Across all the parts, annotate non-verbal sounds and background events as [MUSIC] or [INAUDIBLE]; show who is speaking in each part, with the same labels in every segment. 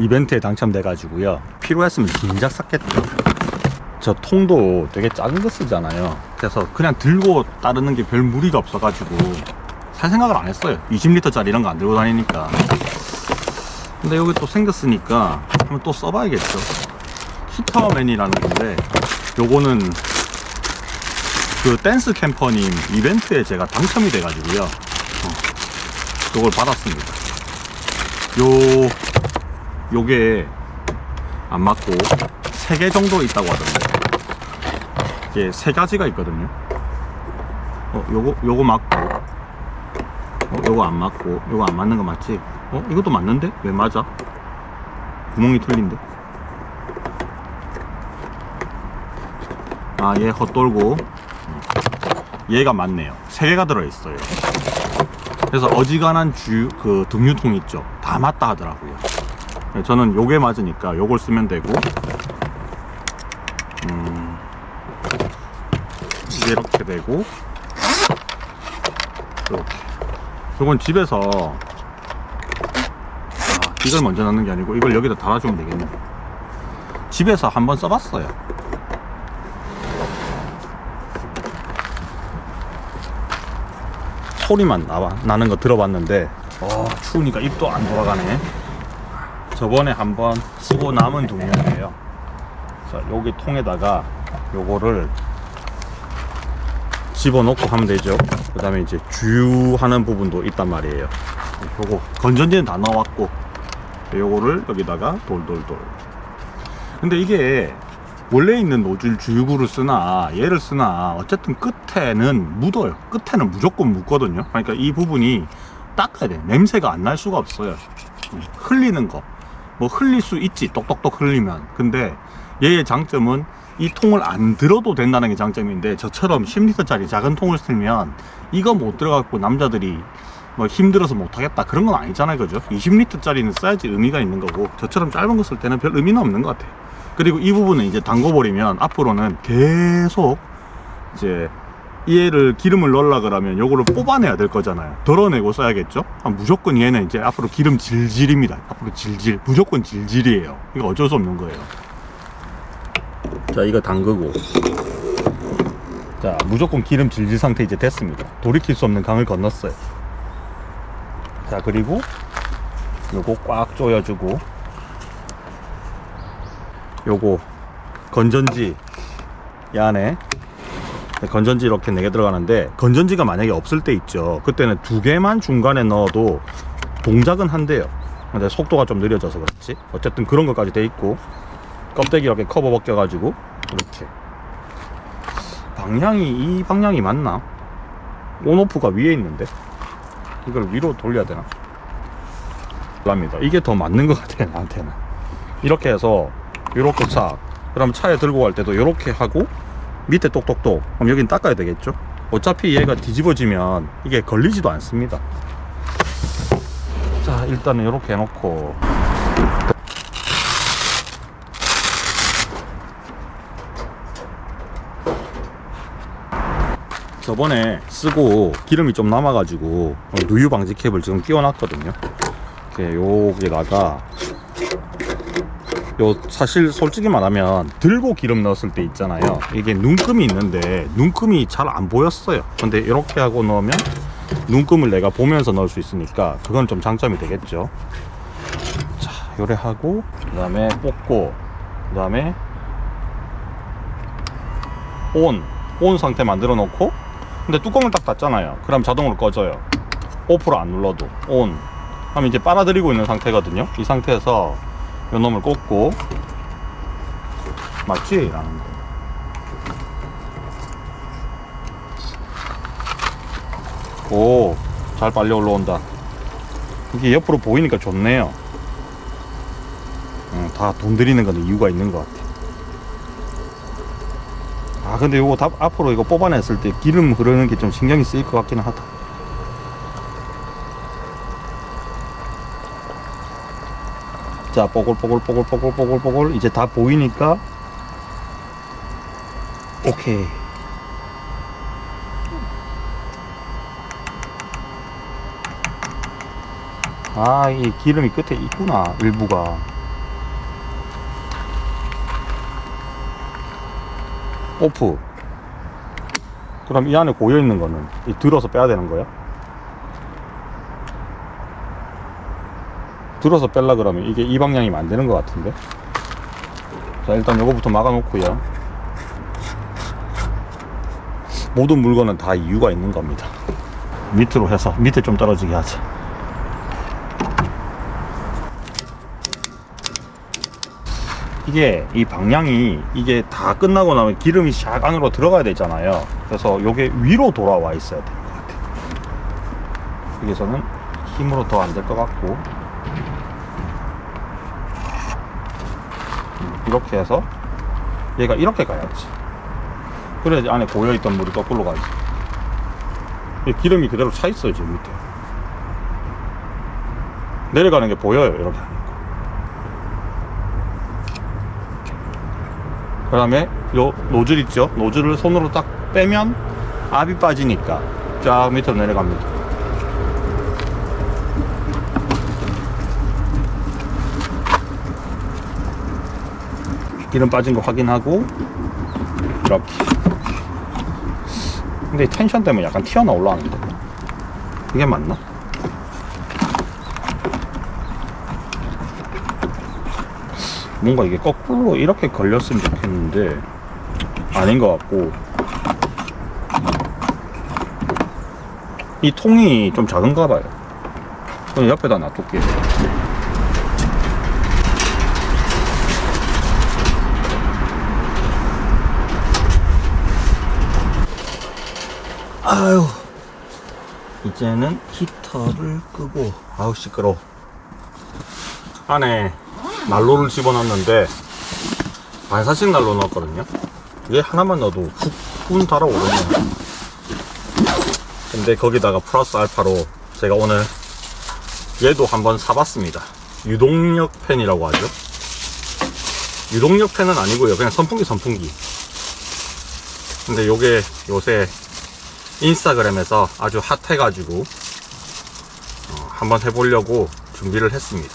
Speaker 1: 이벤트에 당첨돼가지고요. 필요했으면 진작 샀겠죠. 저 통도 되게 작은 거 쓰잖아요. 그래서 그냥 들고 따르는 게 별 무리가 없어가지고 살 생각을 안 했어요. 20리터 짜리 이런 거 안 들고 다니니까. 근데 여기 또 생겼으니까 한번 또 써봐야겠죠. 히터맨이라는 건데 요거는 그 댄스 캠퍼님 이벤트에 제가 당첨이 돼가지고요. 어, 요걸 받았습니다. 요 요게 안 맞고 세개 정도 있다고 하던데. 이게 세 가지가 있거든요. 어 요거 요거 맞고. 어 요거 안 맞고. 요거 안 맞는 거 맞지? 어 이것도 맞는데? 왜 맞아? 구멍이 틀린데? 아 얘 헛돌고. 얘가 맞네요. 세 개가 들어있어요. 그래서 어지간한 주 그 등유통 있죠? 다 맞다 하더라고요 네, 저는 요게 맞으니까 요걸 쓰면 되고 음, 이렇게 되고 이렇게. 요건 집에서 아, 이걸 먼저 넣는 게 아니고 이걸 여기다 달아주면 되겠네. 집에서 한번 써봤어요. 소리만 나, 나는 거 들어봤는데 어, 추우니까 입도 안 돌아가네 저번에 한번 쓰고 남은 동영이에요. 자, 여기 통에다가 요거를 집어넣고 하면 되죠. 그 다음에 이제 주유하는 부분도 있단 말이에요. 요거 건전지는 다 넣어왔고 요거를 여기다가 돌돌돌. 근데 이게 원래 있는 노즐 주유구를 쓰나 얘를 쓰나 어쨌든 끝에는 묻어요. 끝에는 무조건 묻거든요. 그러니까 이 부분이 닦아야 돼. 냄새가 안 날 수가 없어요. 흘리는 거. 뭐 흘릴 수 있지. 똑똑똑 흘리면. 근데 얘의 장점은 이 통을 안 들어도 된다는 게 장점인데 저처럼 10리터짜리 작은 통을 쓰면 이거 못 들어갖고 남자들이 뭐 힘들어서 못하겠다 그런 건 아니잖아요. 그죠? 20리터짜리는 써야지 의미가 있는 거고 저처럼 짧은 거 쓸 때는 별 의미는 없는 것 같아요. 그리고 이 부분은 이제 담궈버리면 앞으로는 계속 이제 얘를 기름을 넣으려 그러면 요거를 뽑아내야 될 거잖아요. 덜어내고 써야겠죠? 아, 무조건 얘는 이제 앞으로 기름 질질입니다. 앞으로 질질 무조건 질질이에요. 이거 어쩔 수 없는 거예요. 자 이거 담그고. 자 무조건 기름 질질 상태 이제 됐습니다. 돌이킬 수 없는 강을 건넜어요. 자 그리고 요거 꽉 조여주고 요거 건전지 이 안에 건전지 이렇게 4개 들어가는데 건전지가 만약에 없을 때 있죠. 그때는 두 개만 중간에 넣어도 동작은 한대요. 근데 속도가 좀 느려져서 그렇지. 어쨌든 그런 것까지 돼 있고 껍데기 이렇게 커버 벗겨 가지고 이렇게. 방향이 이 방향이 맞나? 온오프가 위에 있는데? 이걸 위로 돌려야 되나? 랍니다. 이게 더 맞는 것 같아요 나한테는. 이렇게 해서 이렇게 차. 그럼 차에 들고 갈 때도 이렇게 하고 밑에 똑똑똑. 그럼 여긴 닦아야 되겠죠? 어차피 얘가 뒤집어지면 이게 걸리지도 않습니다. 자 일단은 이렇게 해놓고. 저번에 쓰고 기름이 좀 남아가지고 누유 방지 캡을 지금 끼워놨거든요. 이렇게 여기다가 요 사실 솔직히 말하면 들고 기름 넣었을 때 있잖아요. 이게 눈금이 있는데 눈금이 잘 안 보였어요. 근데 이렇게 하고 넣으면 눈금을 내가 보면서 넣을 수 있으니까 그건 좀 장점이 되겠죠. 자 요래 하고 그 다음에 뽑고 그 다음에 온, 온 상태 만들어 놓고 근데 뚜껑을 딱 닫잖아요. 그럼 자동으로 꺼져요. 오프로 안 눌러도 온 하면 이제 빨아들이고 있는 상태거든요. 이 상태에서 요 놈을 꽂고 맞지? 라는 거. 오, 잘 빨려 올라온다. 이게 옆으로 보이니까 좋네요. 음, 다돈 들이는 건 이유가 있는 것 같아. 아, 근데 다, 앞으로 이거 뽑아냈을 때 기름 흐르는 게 좀 신경이 쓰일 것 같기는 하다. 자, 뽀글뽀글뽀글뽀글뽀글뽀글 이제 다 보이니까 오케이. 아, 이 기름이 끝에 있구나, 일부가. 오프. 그럼 이 안에 고여 있는 거는 들어서 빼야 되는 거야? 들어서 뺄라 그러면 이게 이 방향이면 안 되는 것 같은데. 자, 일단 요거부터 막아 놓고요. 모든 물건은 다 이유가 있는 겁니다. 밑으로 해서 밑에 좀 떨어지게 하자. 이게 이 방향이 이게 다 끝나고 나면 기름이 샥 안으로 들어가야 되잖아요. 그래서 요게 위로 돌아와 있어야 될것 같아요. 여기서는 힘으로 더 안 될 것 같고 이렇게 해서 얘가 이렇게 가야지. 그래야지 안에 고여있던 물이 거꾸로 가지. 이 기름이 그대로 차 있어요, 지금 밑에. 내려가는 게 보여요, 이렇게 하니까. 그 다음에 요 노즐 있죠? 노즐을 손으로 딱 빼면 압이 빠지니까 쫙 밑으로 내려갑니다. 기름 빠진 거 확인하고 이렇게. 근데 텐션 때문에 약간 튀어나와 올라가는데. 이게 맞나? 뭔가 이게 거꾸로 이렇게 걸렸으면 좋겠는데 아닌 것 같고. 이 통이 좀 작은가 봐요. 그럼 옆에다 놔둘게요 아유. 이제는 히터를 끄고. 아우 시끄러워. 안에 난로를 집어넣었는데 반사식 난로 넣었거든요. 이게 하나만 넣어도 훅훈 달아오르네 근데 거기다가 플러스 알파로 제가 오늘 얘도 한번 사봤습니다. 유동력 팬이라고 하죠? 유동력 팬은 아니고요. 그냥 선풍기 선풍기. 근데 요게 요새 인스타그램에서 아주 핫해가지고 어, 한번 해보려고 준비를 했습니다.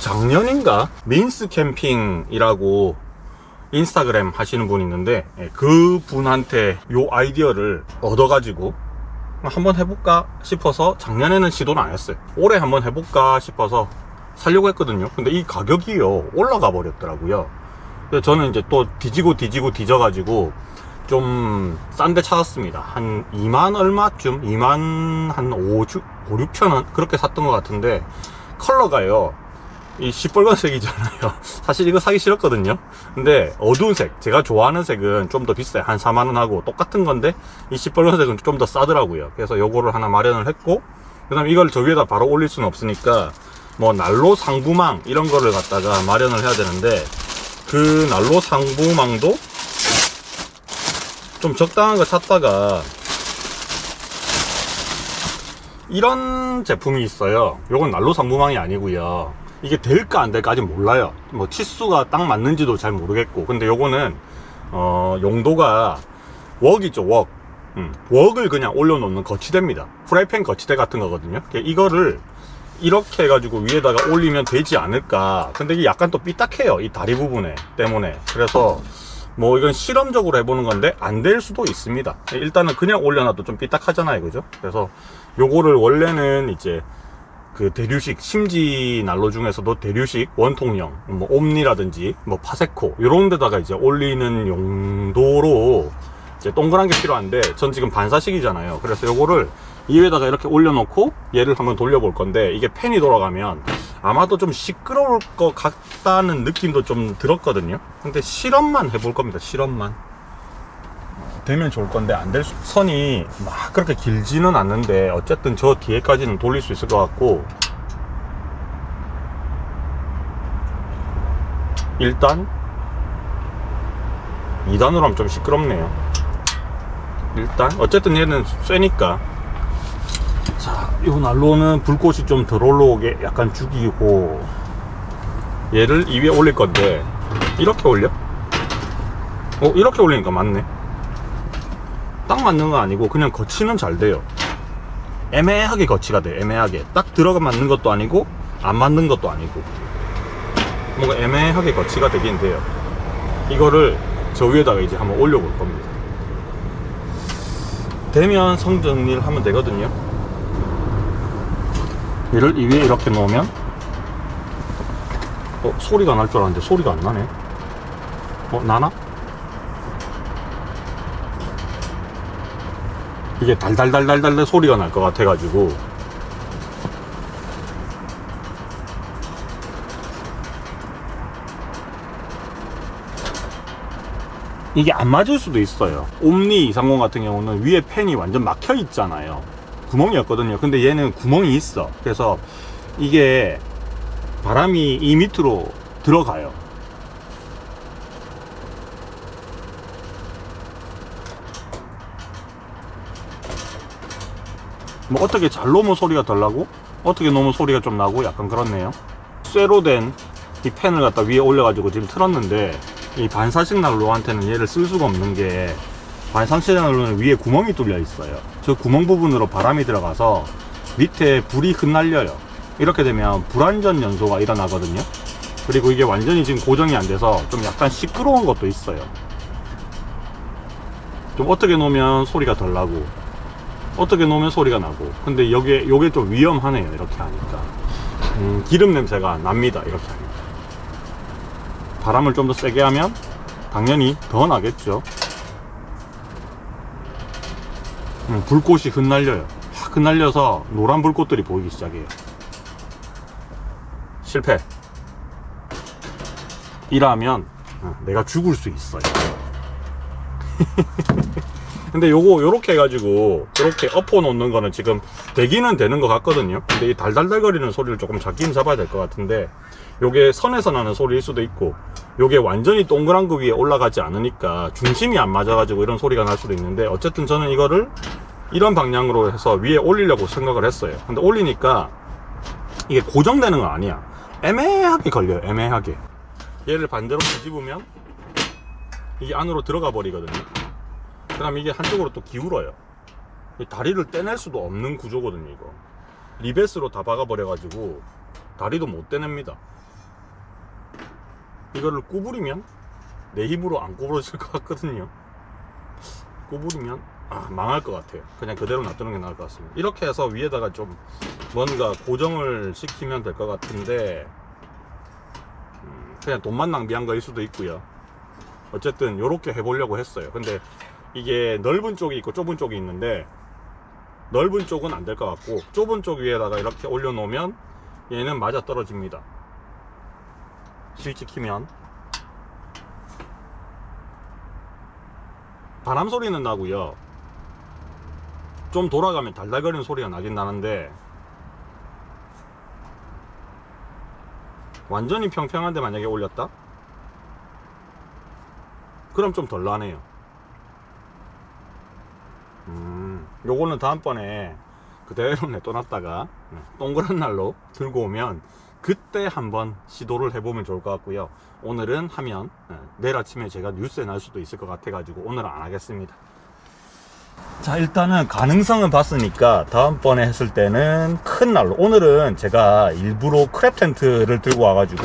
Speaker 1: 작년인가? 민스 캠핑이라고 인스타그램 하시는 분이 있는데 예, 그 분한테 요 아이디어를 얻어가지고 한번 해볼까 싶어서 작년에는 시도는 안 했어요. 올해 한번 해볼까 싶어서 살려고 했거든요. 근데 이 가격이요 올라가 버렸더라고요. 저는 이제 또 뒤지고 뒤지고 뒤져가지고 좀 싼 데 찾았습니다 한 2만 얼마쯤 2만 한 5, 5 6천원 그렇게 샀던 것 같은데 컬러가요 이 시뻘건색이잖아요. [LAUGHS] 사실 이거 사기 싫었거든요. 근데 어두운 색, 제가 좋아하는 색은 좀 더 비싸요. 한 4만원 하고 똑같은 건데 이 시뻘건색은 좀 더 싸더라고요. 그래서 요거를 하나 마련을 했고 그 다음에 이걸 저 위에다 바로 올릴 수는 없으니까 뭐 난로 상부망 이런 거를 갖다가 마련을 해야 되는데 그 난로 상부망도 좀 적당한 거 찾다가 이런 제품이 있어요. 요건 난로 상부망이 아니고요. 이게 될까 안 될까 아직 몰라요. 뭐 치수가 딱 맞는지도 잘 모르겠고. 근데 요거는 어 용도가 웍이죠, 웍. 음, 웍을 그냥 올려놓는 거치대입니다. 프라이팬 거치대 같은 거거든요. 이거를 이렇게 해가지고 위에다가 올리면 되지 않을까. 근데 이게 약간 또 삐딱해요. 이 다리 부분에 때문에. 그래서 뭐 이건 실험적으로 해보는 건데 안 될 수도 있습니다. 일단은 그냥 올려놔도 좀 삐딱하잖아요, 그죠? 그래서 요거를 원래는 이제 그 대류식 심지 난로 중에서도 대류식 원통형 뭐 옴니라든지 뭐 파세코 이런 데다가 이제 올리는 용도로 이제 동그란 게 필요한데 전 지금 반사식이잖아요 그래서 요거를 이 위에다가 이렇게 올려놓고 얘를 한번 돌려볼 건데 이게 팬이 돌아가면 아마도 좀 시끄러울 것 같다는 느낌도 좀 들었거든요. 근데 실험만 해볼 겁니다 실험만. 되면 좋을 건데 안 될 선이 막 그렇게 길지는 않는데 어쨌든 저 뒤에까지는 돌릴 수 있을 것 같고. 일단 2단으로 하면 좀 시끄럽네요. 일단 어쨌든 얘는 쇠니까. 자 요 난로는 불꽃이 좀 덜 올라오게 약간 죽이고 얘를 이 위에 올릴 건데 이렇게 올려? 어 이렇게 올리니까 맞네 딱 맞는 건 아니고 그냥 거치는 잘 돼요 애매하게 거치가 돼 애매하게 딱 들어가 맞는 것도 아니고 안 맞는 것도 아니고 뭔가 애매하게 거치가 되긴 돼요 이거를 저 위에다가 이제 한번 올려볼 겁니다. 되면 성정리를 하면 되거든요. 얘를 이 위에 이렇게 놓으면 어, 소리가 날 줄 알았는데 소리가 안 나네. 어, 나나? 이게 달달달달달 소리가 날 것 같아가지고 이게 안 맞을 수도 있어요. 옴니 230 같은 경우는 위에 팬이 완전 막혀 있잖아요. 구멍이 없거든요. 근데 얘는 구멍이 있어. 그래서 이게 바람이 이 밑으로 들어가요. 뭐 어떻게 잘 놓으면 소리가 덜 나고 어떻게 놓으면 소리가 좀 나고 약간 그렇네요. 쇠로 된이 팬을 갖다 위에 올려가지고 지금 틀었는데 이 반사식 난로한테는 얘를 쓸 수가 없는 게 난로는 위에 구멍이 뚫려 있어요. 저 구멍 부분으로 바람이 들어가서 밑에 불이 흩날려요. 이렇게 되면 불안전 연소가 일어나거든요. 그리고 이게 완전히 지금 고정이 안 돼서 좀 약간 시끄러운 것도 있어요. 좀 어떻게 놓으면 소리가 덜 나고 어떻게 놓으면 소리가 나고 근데 여기에 요게 좀 위험하네요 이렇게 하니까 음, 기름 냄새가 납니다 이렇게 하니까 바람을 좀 더 세게 하면 당연히 더 나겠죠 음, 불꽃이 흩날려요. 확 흩날려서 노란 불꽃들이 보이기 시작해요. 실패. 이라면 어, 내가 죽을 수 있어요 [LAUGHS] 근데 요거 요렇게 해가지고 요렇게 엎어 놓는 거는 지금 되기는 되는 것 같거든요. 근데 이 달달달거리는 소리를 조금 잡긴 잡아야 될 것 같은데 요게 선에서 나는 소리일 수도 있고 요게 완전히 동그란 거 위에 올라가지 않으니까 중심이 안 맞아가지고 이런 소리가 날 수도 있는데 어쨌든 저는 이거를 이런 방향으로 해서 위에 올리려고 생각을 했어요. 근데 올리니까 이게 고정되는 건 아니야. 애매하게 걸려요 애매하게. 얘를 반대로 뒤집으면 이게 안으로 들어가 버리거든요 그럼 이게 한쪽으로 또 기울어요. 이 다리를 떼낼 수도 없는 구조거든요, 이거. 리베스로 다 박아버려 가지고 다리도 못 떼냅니다. 이거를 구부리면 내 힘으로 안 구부러질 것 같거든요. 구부리면 아, 망할 것 같아요. 그냥 그대로 놔두는 게 나을 것 같습니다. 이렇게 해서 위에다가 좀 뭔가 고정을 시키면 될 것 같은데 음, 그냥 돈만 낭비한 거일 수도 있고요. 어쨌든 이렇게 해보려고 했어요. 근데 이게 넓은 쪽이 있고 좁은 쪽이 있는데 넓은 쪽은 안 될 것 같고 좁은 쪽 위에다가 이렇게 올려놓으면 얘는 맞아 떨어집니다. 스위치 키면 바람 소리는 나고요. 좀 돌아가면 달달거리는 소리가 나긴 나는데 완전히 평평한데 만약에 올렸다? 그럼 좀 덜 나네요. 음, 요거는 다음번에 그대로 내떠놨다가. 네, 동그란 날로 들고 오면 그때 한번 시도를 해보면 좋을 것 같고요. 오늘은 하면 네, 내일 아침에 제가 뉴스에 날 수도 있을 것 같아 가지고 오늘은 안 하겠습니다. 자 일단은 가능성은 봤으니까 다음번에 했을 때는 큰 날로. 오늘은 제가 일부러 크랩 텐트를 들고 와가지고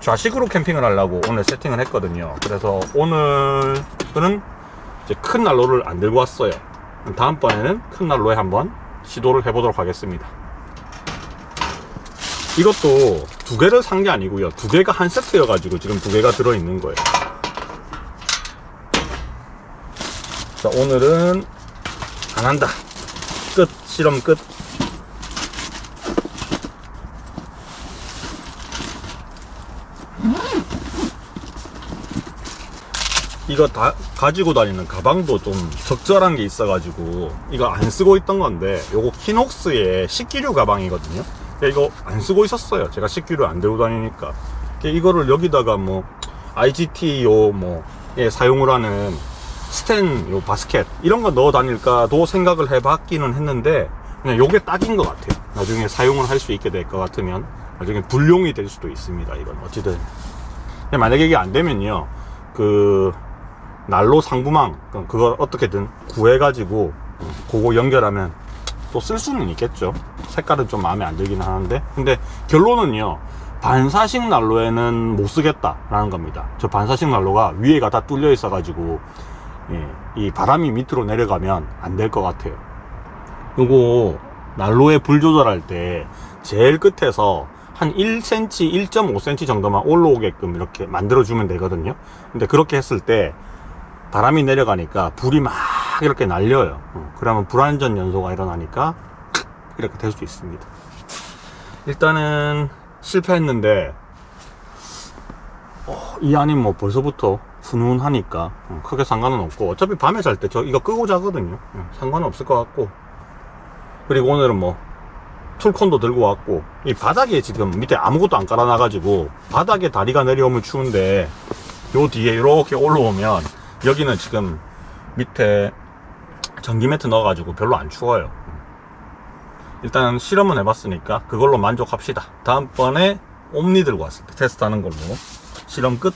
Speaker 1: 좌식으로 캠핑을 하려고 오늘 세팅을 했거든요. 그래서 오늘은 이제 큰 난로를 안 들고 왔어요 다음번에는 큰 난로에 한번 시도를 해보도록 하겠습니다. 이것도 두 개를 산 게 아니고요. 두 개가 한 세트여 가지고 지금 두 개가 들어있는 거예요. 자 오늘은 안 한다. 끝. 실험 끝 이거 다 가지고 다니는 가방도 좀 적절한 게 있어가지고 이거 안 쓰고 있던 건데 요거 키녹스의 식기류 가방이거든요. 이거 안 쓰고 있었어요. 제가 식기류 안 들고 다니니까. 이거를 여기다가 뭐 IGT 요뭐 예, 사용을 하는 스텐 요 바스켓 이런 거 넣어 다닐까도 생각을 해봤기는 했는데 그냥 요게 딱인 것 같아요. 나중에 사용을 할 수 있게 될 것 같으면 나중에 불용이 될 수도 있습니다 이건. 어찌든. 만약에 이게 안 되면요. 그 난로 상부망 그- 그걸 어떻게든 구해가지고 그거 연결하면 또 쓸 수는 있겠죠 색깔은 좀 마음에 안 들긴 하는데 근데 결론은요 반사식 난로에는 못 쓰겠다 라는 겁니다. 저 반사식 난로가 위에가 다 뚫려 있어 가지고 예, 이 바람이 밑으로 내려가면 안 될 것 같아요. 요거 난로에 불 조절할 때 제일 끝에서 한 1cm, 1.5cm 정도만 올라오게끔 이렇게 만들어주면 되거든요. 근데 그렇게 했을 때 바람이 내려가니까 불이 막 이렇게 날려요. 어, 그러면 불안전 연소가 일어나니까 이렇게 될 수 있습니다. 일단은 실패했는데 어, 이 안이 뭐 벌써부터 훈훈하니까 어, 크게 상관은 없고 어차피 밤에 잘 때 저 이거 끄고 자거든요. 어, 상관은 없을 것 같고 그리고 오늘은 뭐 툴콘도 들고 왔고 이 바닥에 지금 밑에 아무것도 안 깔아놔가지고 바닥에 다리가 내려오면 추운데 요 뒤에 이렇게 올라오면 여기는 지금 밑에 전기 매트 넣어가지고 별로 안 추워요. 일단 실험은 해봤으니까 그걸로 만족합시다. 다음번에 옴니 들고 왔을 때 테스트하는 걸로. 실험 끝